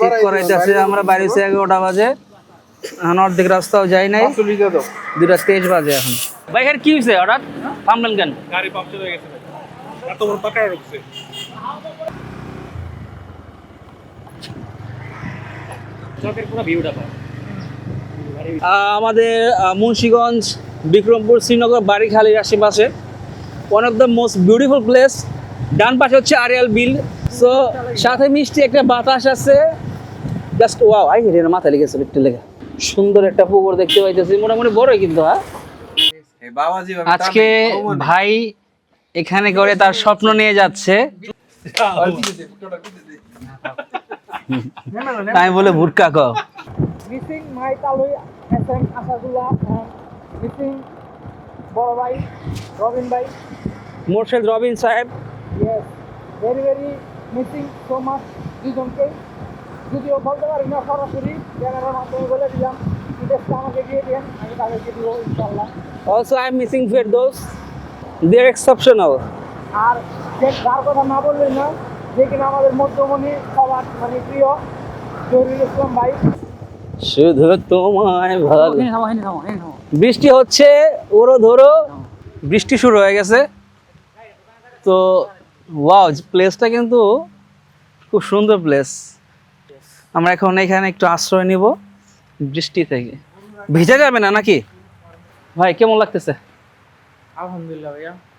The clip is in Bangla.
ঠিক করাইতেছে আমরা বাইরে বাজে। এখন অর্ধেক রাস্তাও যাই নাই। দুটা বাজে এখন। কি হয়েছে হঠাৎ? থামলেন কেন? গাড়ি হয়ে গেছে। এত বড় রুখছে আমাদের মুন্সীগঞ্জ বিক্রমপুর শ্রীনগর বাড়িখালির আশেপাশে। One of the most beautiful place ডান পাশে হচ্ছে আরিয়াল বিল সো সাথে মিষ্টি একটা বাতাস আছে। জাস্ট ওয়াও আই হেরে মাথায় লেগেছিল একটু লেগে। সুন্দর একটা পুকুর দেখতে পাইতেছি। মোটামুটি বড়ই কিন্তু হ্যাঁ? আজকে ভাই এখানে করে তার স্বপ্ন নিয়ে যাচ্ছে। তাই বলে ভুটকা কও মিসিং মাই তালুই এস এম আসাদুল্লাহ মিসিং বড় ভাই রবিন ভাই। মোর্শেদ রবিন সাহেব। Yes very very missing so much দুজনকে যদিও বলতে পারি না সরাসরি। ক্যামেরার মাধ্যমে বলে দিলাম ডিটেলসটা আমাকে দিয়ে দেন আমি তাদেরকে দিব ইনশাল্লাহ Also, I'm missing Firdaus. They're exceptional. আর যে যার কথা না বললেই না যে কিনা আমাদের মধ্যমণি সবার মানে প্রিয় জহিরুল ইসলাম ভাই। শুধু তোমায় ভালো বৃষ্টি হচ্ছে ওরও ধরো। বৃষ্টি শুরু হয়ে গেছে। তো ওয়াও প্লেসটা কিন্তু খুব সুন্দর প্লেস আমরা এখন এখানে একটু আশ্রয় নিব বৃষ্টি থেকে। ভিজা যাবে না নাকি? ভাই কেমন লাগতেছে? আলহামদুলিল্লাহ ভাইয়া।